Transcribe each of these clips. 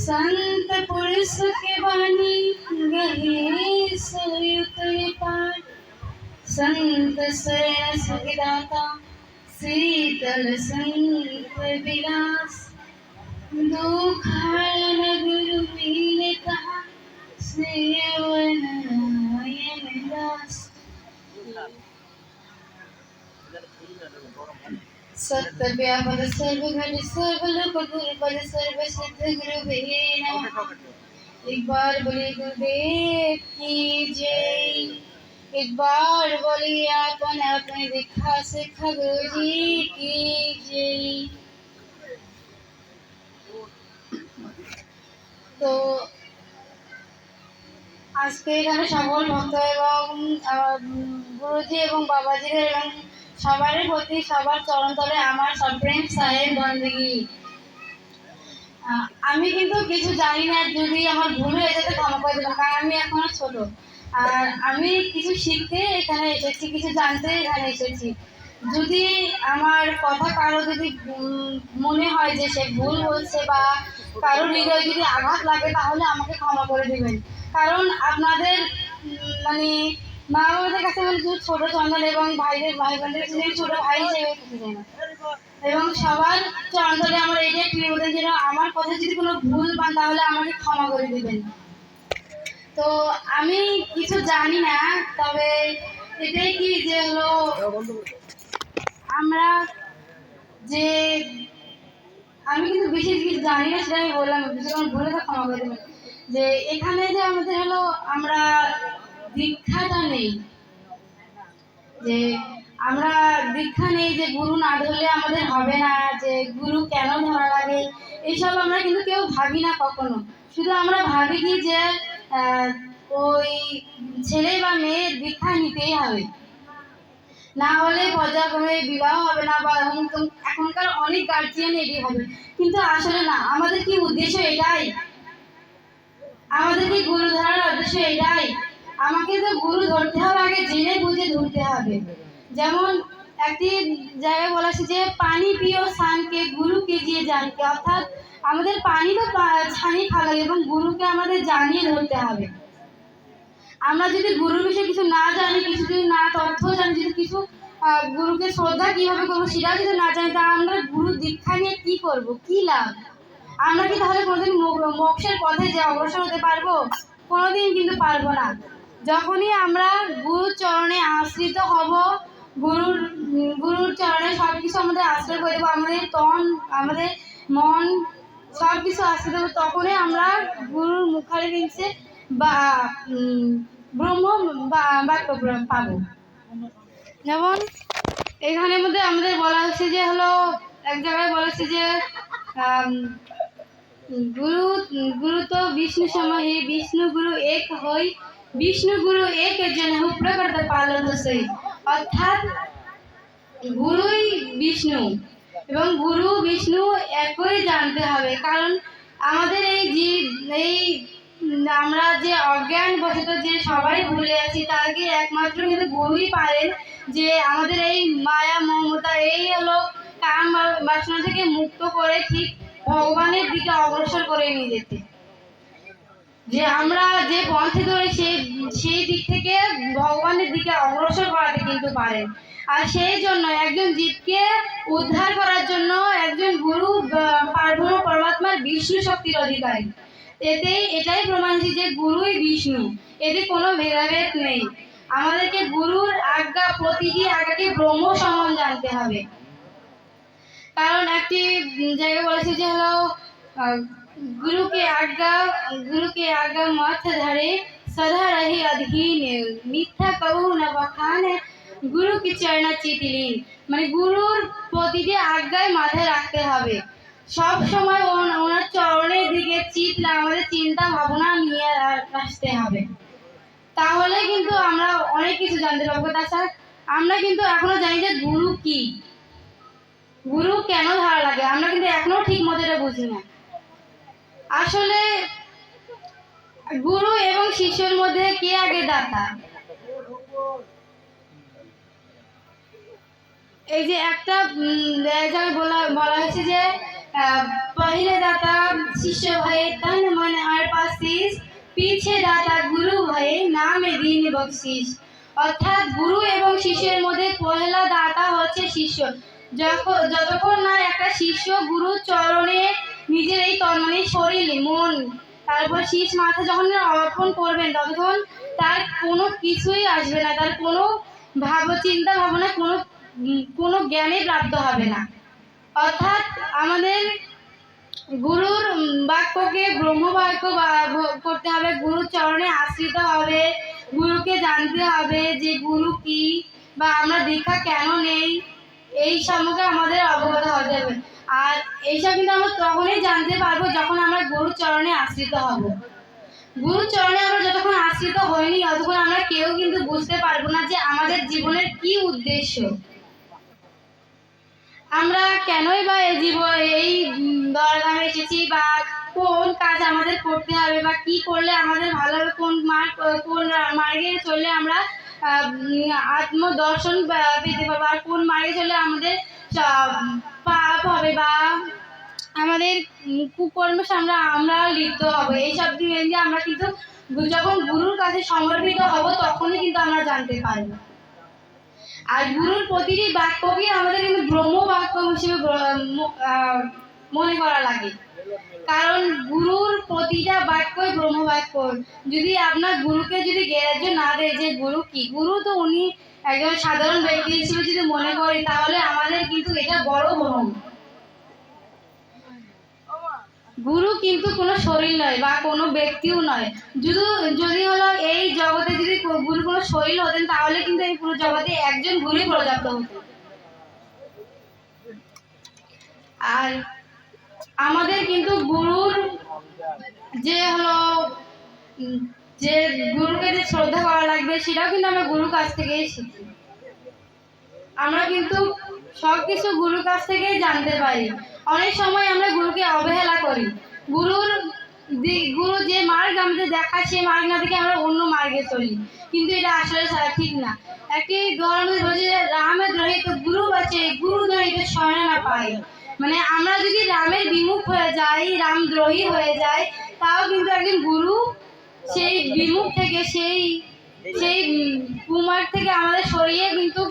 संत पुरुष के बानी गहे सोयुत पाठ संत शरण सुखदाता शीतल संत विलास दुखान गुरु पीने कहा सेवन दास सत्य व्यापक सर्व घट सर्व लोक गुरुपद सर्व सिद्ध गुरु नमः एक बार बोले गुरुदेव की जय एक बार बोली अपन अपने दिखा सिखा गुरु जी की जय তো আজকে এখানে সকল ভক্ত এবং আহ, গুরুজি এবং বাবাজিদের এবং সবারই প্রতি সবার চরণতলে আমার সপ্রেম সাহেব বন্দগি। আহ, আমি কিন্তু কিছু জানি না যদি আমার ভুল হয়ে যেতে ক্ষমা করে দেবেন কারণ আমি এখনও ছোট। আর আমি কিছু শিখতে এখানে এসেছি কিছু জানতে এখানে এসেছি। যদি আমার কথা কারও যদি মনে হয় যে সে ভুল বলছে বা কারও হৃদয় যদি আঘাত লাগে তাহলে আমাকে ক্ষমা করে দেবেন। কারণ আপনাদের মানে মা বাবাদের কাছে মানে শুধু ছোট চন্দন এবং ভাইদের ভাই বোনদের কাছে আমি ছোট ভাই হিসেবে খুঁজে না। এবং সবার চন্দনে আমার এইটাই প্রিয়বোধন যেন আমার কথা যদি কোনো ভুল পান, তাহলে আমাকে ক্ষমা করে দিবেন। তো আমি কিছু জানি না, তবে এটাই কি যে হলো, আমরা যে, আমি কিন্তু বেশি কিছু জানি না, সেটা আমি বললাম, যদি আমার ভুলে তো ক্ষমা করে দেবেন। যে, এখানে যে আমাদের হলো, আমরা দীক্ষাটা নেই। যে আমরা দীক্ষা নেই যে গুরু না ধরলে আমাদের হবে না, যে গুরু কেন ধরা লাগে, এইসব আমরা কিন্তু কেউ ভাবি না কখনো। শুধু আমরা ভাবি কি যে ওই ছেলে বা মেয়ের দীক্ষা নিতেই হবে। না হলে পর্যায়ক্রমে বিবাহ হবে না বা এখনকার অনেক গার্জিয়ান এটি হবে। কিন্তু আসলে না, আমাদের কি উদ্দেশ্য এটাই? আমাদের কি গুরু ধরার উদ্দেশ্য এটাই? আমাকে তো গুরু ধরতে হবে, আগে জেনে বুঝে ধরতে হবে। যেমন একটি জায়গায় বলা আছে যে, পানি পিও সানকে গুরুকে দিয়ে জানকে। অর্থাৎ আমাদের পানি তো ছানি খাওয়া এবং গুরুকে আমাদের জানিয়ে ধরতে হবে। আমরা যদি গুরুর বিষয়ে কিছু না জানি, কিছু যদি না তথ্য জানি, যদি কিছু গুরুকে শ্রদ্ধা কীভাবে করব সেটাও যদি না জানি, তা আমরা গুরু দীক্ষা নিয়ে কি করব? কি লাভ? আমরা কি তাহলে কোনোদিন মোক্ষের পথে যে অগ্রসর হতে পারব? কোনোদিন কিন্তু পারব না। যখনই আমরা গুরুর চরণে আশ্রিত হব, গুরুর গুরুর চরণে সব কিছু আমাদের আশ্রয় করে দেবো, আমাদের তন, আমাদের মন সব কিছু আশ্রয় দেবো, তখনই আমরা গুরুর মুখারে নিচে বা ব্রহ্ম বাক্য পাবো। যেমন এখানের মধ্যে আমাদের বলা হচ্ছে যে হলো, এক জায়গায় বলেছে যে গুরু গুরু তো বিষ্ণু সময় হে বিষ্ণু গুরু এক হই বিষ্ণু গুরু এক জন হু প্রকৃত পালন সেই অর্থাৎ, গুরুই বিষ্ণু এবং গুরু বিষ্ণু একই জানতে হবে। কারণ আমাদের এই জীব, এই আমরা যে অজ্ঞান বশত যে সবাই ভুলে আছি তাকে একমাত্র কিন্তু গুরুই পারেন যে আমাদের এই মায়া, মমতা, এই হলো কাম বাসনা থেকে মুক্ত করে ঠিক ভগবানের দিকে অগ্রসর করে নিয়ে যেতে। যে আমরা যে পন্থে ধরে সেই সেই দিক থেকে ভগবানের দিকে অগ্রসর করাতে কিন্তু পারেন আর সেই জন্য একজন জীবকে উদ্ধার করার জন্য একজন গুরু পার্বণ, পরমাত্মার বিষ্ণু শক্তির অধিকারী। এতেই, এটাই প্রমাণ যে গুরুই বিষ্ণু। এতে কোনো ভেদাভেদ নেই। আমাদেরকে গুরুর আজ্ঞা, প্রতিটি আজ্ঞাকে ব্রহ্ম সমান জানতে হবে। কারণ একটি জায়গায় বলেছে যে হলো गुरु के आज्ञा गुरु के आज्ञा मत धरे सदा रहे अधीन মিথ্যা কবু না বখান গুরু কি চরণা চিতিলীন মানে গুরুর প্রতিটি আজ্ঞায় মাথায় রাখতে হবে সব সময় ওন- ওনার চরণের দিকে চিত না আমাদের চিন্তা ভাবনা নিয়ে আ- আসতে হবে তাহলে কিন্তু আমরা অনেক কিছু জানতে পারবো তাছাড়া আমরা কিন্তু এখনো জানি যে গুরু কি গুরু কেন ধারা লাগে আমরা কিন্তু এখনো ঠিক মতো এটা বুঝি না আসলে গুরু এবং শিষ্যের মধ্যে কে আগে দাতা? এই যে একটা বলা বলা হয়েছে যে পहिले দাতা, শিষ্য ভয়ে তন মন আর পাশিস পিছে দাতা, গুরু ভয়ে নামে দিন বকশিস অর্থাৎ গুরু এবং শিষ্যের মধ্যে পহেলা দাতা হচ্ছে শিষ্য। যখন যতক্ষণ না একটা শিষ্য গুরু চরণে নিজের এই মানে শরীর মন। তারপর শীষ মাথা যখন অর্পণ করবেন, ততক্ষণ তার কোনো কিছুই আসবে না, তার কোনো ভাব, চিন্তা, ভাবনা, কোনো কোনো জ্ঞানই প্রাপ্ত হবে না। অর্থাৎ আমাদের গুরুর বাক্যকে ব্রহ্ম বাক্য করতে হবে, গুরুর চরণে আশ্রিত হবে, গুরুকে জানতে হবে যে গুরু কি বা আমরা দীক্ষা কেন নেই, এই সম্পর্কে আমাদের অবগত হতে হবে। আর এইসব কিন্তু আমরা তখনই জানতে পারব যখন আমরা গুরুর চরণে আশ্রিত হব। গুরুর চরণে আমরা যতক্ষণ আশ্রিত হইনি ততক্ষণ আমরা কেউ কিন্তু বুঝতে পারব না যে আমাদের জীবনের কি উদ্দেশ্য। আমরা কেনই বা এই জীব এই উম, দরদামে এসেছি বা কোন কাজ আমাদের করতে হবে বা কি করলে আমাদের ভালো হবে কোন মার্গ কোন মার্গে চললে আমরা আত্মদর্শন পেতে পারব আর কোন মার্গে চললে আমাদের পাপ হবে বা। আমাদের কুকর্মে আমরা আমরা লিপ্ত হব। এইসব দিয়ে আমরা কিন্তু যখন গুরুর কাছে সমর্পিত হব, তখনই কিন্তু আমরা জানতে পারব। আর গুরুর প্রতিটি বাক্যকে আমাদের কিন্তু ব্রহ্ম বাক্য হিসেবে মনে করা লাগে। কারণ গুরুর প্রতিটা বাক্যই ব্রহ্ম বাক্য যদি আপনার গুরুকে যদি গ্রাহ্য না দেয় যে গুরু কি? গুরু তো উনি একজন সাধারণ ব্যক্তি হিসেবে যদি মনে করি, তাহলে আমাদের কিন্তু এটা বড় ভ্রম গুরু কিন্তু কোনো শরীর নয় বা কোনো ব্যক্তিও নয়। যদি যদি হলো এই জগতে যদি গুরু কোনো শরীর হতেন, তাহলে কিন্তু এই পুরো জগতে একজন গুরুই পর্যাপ্ত হতো আর আমাদের কিন্তু গুরুর যে হলো যে গুরুকে যে শ্রদ্ধা করা লাগবে, সেটাও কিন্তু আমরা গুরুর কাছ থেকেই শিখি। আমরা কিন্তু সব কিছু গুরুর কাছ থেকেই জানতে পারি। অনেক সময় আমরা গুরুকে অবহেলা করি। গুরুর গুরু যে মার্গ আমাদের দেখায়, সেই মার্গ না দেখে আমরা অন্য মার্গে চলি। কিন্তু এটা আসলে ঠিক না। একটি ধর্ম বলছে যে রামের দ্রোহিত গুরু আছে গুরু দ্রোহিত শরণে না পাই মানে আমরা যদি রামের বিমুখ হয়ে যাই রামদ্রোহী হয়ে যাই তাও কিন্তু একজন গুরু সেই বিমুখ থেকে, সেই সেই কুমার থেকে আমাদের সরিয়ে কিন্তু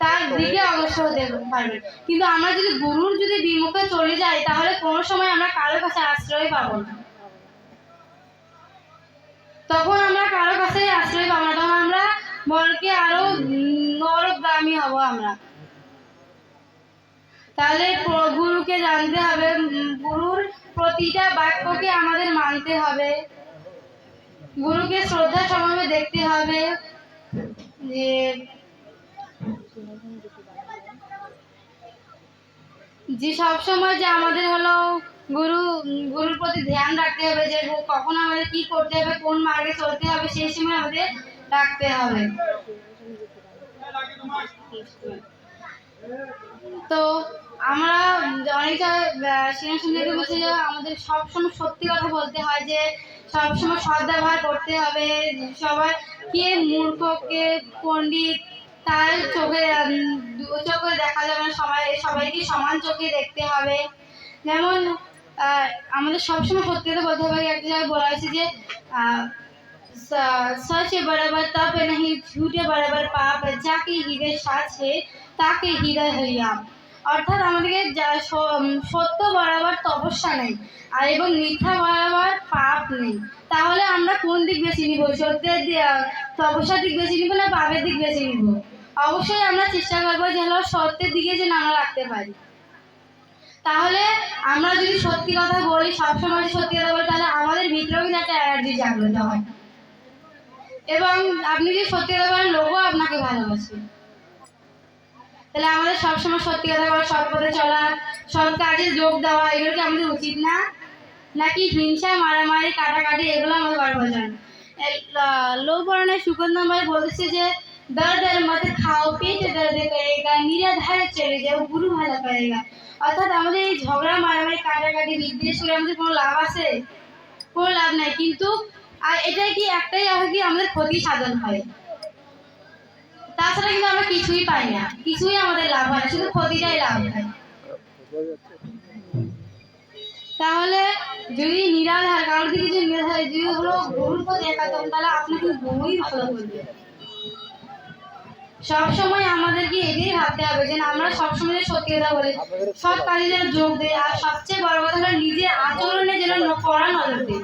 তার দিকে অগ্রসর হতে পারবে। কিন্তু আমরা যদি গুরুর যদি বিমুখে চলে যাই, তাহলে কোনো সময় আমরা কারোর কাছে আশ্রয় পাবো না। তখন আমরা কারোর কাছে আশ্রয় পাবো না, তখন আমরা বরকে আরও নরকগামী হব আমরা। তাহলে গুরুকে জানতে হবে গুরুর প্রতিটা বাক্যকে আমাদের মানতে হবে। গুরুকে শ্রদ্ধা সমভাবে দেখতে হবে যে যে সবসময় যে আমাদের হলো গুরু, গুরুর প্রতি ধ্যান রাখতে হবে যে কখন আমাদের কি করতে হবে, কোন মার্গে চলতে হবে, সেই সময় আমাদের রাখতে হবে। তো আমরা অনেক জায়গায় সিনেমা শুনতে বলছি যে আমাদের সবসময় সত্যি কথা বলতে হয় যে সবসময় সদ ব্যবহার করতে হবে, সবার কে মূর্খ, কে পণ্ডিত, তার চোখে চোখে দেখা যাবে না মানে সবাই, সবাইকে সমান চোখে দেখতে হবে। যেমন আমাদের সবসময় সত্যি কথা বলতে হবে একটা জায়গায় বলা হয়েছে যে সচে বরাবর তবে নাহি, ঝুটে বরাবর পাপ, যাকে হৃদয় সাছে তাকে হৃদয় হইয়া অর্থাৎ আমাদেরকে যা- সত্য বরাবর তপস্যা নেই, আর এবং মিথ্যা বরাবর পাপ নেই। তাহলে আমরা কোন দিক বেছে নিব? সত্যের তপস্যার দিক বেছে নিব না পাপের দিক বেছে নিব? অবশ্যই আমরা চেষ্টা করব যে হলো সত্যের দিকে যেন আমরা রাখতে পারি। তাহলে আমরা যদি সত্যি কথা বলি, সবসময় সত্যি কথা বলি, তাহলে আমাদের ভিতরেও কিন্তু একটা এনার্জি জাগ্রত হয়। এবং আপনি যদি সত্যি কথা বলেন, লোকও আপনাকে ভালোবাসবে তাহলে আমাদের সবসময় সত্যি কথা বলা, সৎ পথে চলা, সৎ কাজে যোগ দেওয়া, এগুলো কি আমাদের উচিত না? নাকি হিংসা, মারামারি, কাটাকাটি, এগুলো আমাদের করার প্রয়োজন? লো বর্ণের ভাই বলছে যে দর মত খাও, পেট দর্দ করেগা, নিরাধারে চলে যাও, গুরু ভালো করেগা। অর্থাৎ আমাদের এই ঝগড়া, মারামারি, কাটাকাটি, বিদ্বেষ করে আমাদের কোনো লাভ আছে? কোনো লাভ নাই। কিন্তু, আর এটাই কি একটাই হয় কি, আমাদের ক্ষতি সাধন হয়? তাছাড়া কিন্তু আমরা কিছুই পাই না। কিছুই আমাদের লাভ হয় শুধু ক্ষতিটাই লাভ হয়। তাহলে যদি নিরাধার কারোর দিকে যদি নিরাধার যদি হলো গরুর প্রতি একাত্ম, তাহলে আপনি কিন্তু গরুই ভালো করবে সবসময় আমাদেরকে এটাই ভাবতে হবে যে আমরা সবসময় সত্যি কথা বলি সব কাজে যেন যোগ দেয় আর সবচেয়ে বড় কথা হলো নিজের আচরণে যেন কড়া নজর দেয়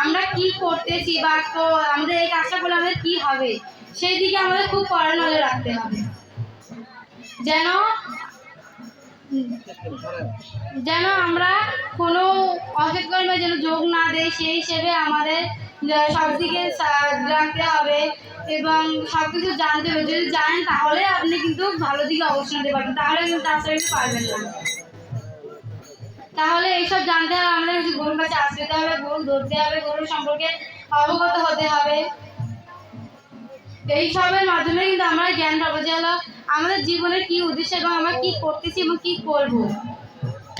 আমরা কি করতেছি বা তো আমাদের এই কাজটা করলে আমাদের কি হবে? সেই দিকে আমাদের খুব কড়া নজর রাখতে হবে। যেন যেন আমরা কোনো অসৎ কর্মে যেন যোগ না দেই, সেই হিসেবে আমাদের সব দিকে রাখতে হবে এবং সব কিছু জানতে হবে। যদি জানেন তাহলে আপনি কিন্তু ভালো দিকে অবস্থান নিতে পারবেন। তাহলে কিন্তু কিন্তু পারবেন না। তাহলে এইসব জানতে হবে, আমাদের হচ্ছে গরুর কাছে আসতে হবে গরু ধরতে হবে, গরু সম্পর্কে অবগত হতে হবে। এইসবের মাধ্যমে কিন্তু আমরা জ্ঞান পাবো যে হলো আমাদের জীবনের কি উদ্দেশ্য এবং আমরা কি করতেছি এবং কি করব।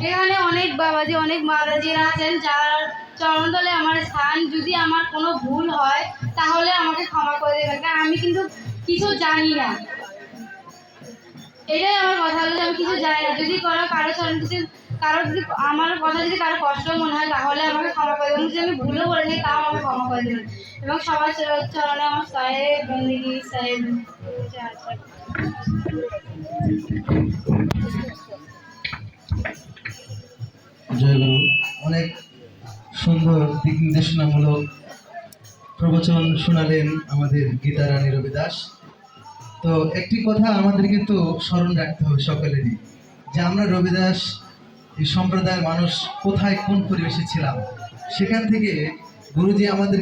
এখানে অনেক বাবাজি, অনেক মাতাজিরা আছেন, যার চরণতলে আমার স্থান, যদি আমার কোনো ভুল হয়, তাহলে আমাকে ক্ষমা করে দেবেন, কারণ আমি কিন্তু কিছু জানি না। এটাই আমার কথা হলো যে আমি কিছু জানি না। যদি কারও কারও চরণ কিছু কারও যদি আমার কথা যদি কারও কষ্ট মনে হয়, তাহলে আমাকে ক্ষমা করে দেবেন। যদি আমি ভুলও করে থাকি, তাও আমাকে ক্ষমা করে দেবেন। এবং সবার চর- চরণে আমার সাহেব বন্দিগি সাহেব অনেক সুন্দর দিক নির্দেশনামূলক প্রবচন শোনালেন আমাদের গীতা রানী রবি দাস তো একটি কথা আমাদের কিন্তু স্মরণ রাখতে হবে সকলেরই, যে আমরা রবিদাস এই সম্প্রদায়ের মানুষ কোথায় কোন পরিবেশে ছিলাম? সেখান থেকে গুরুজি আমাদের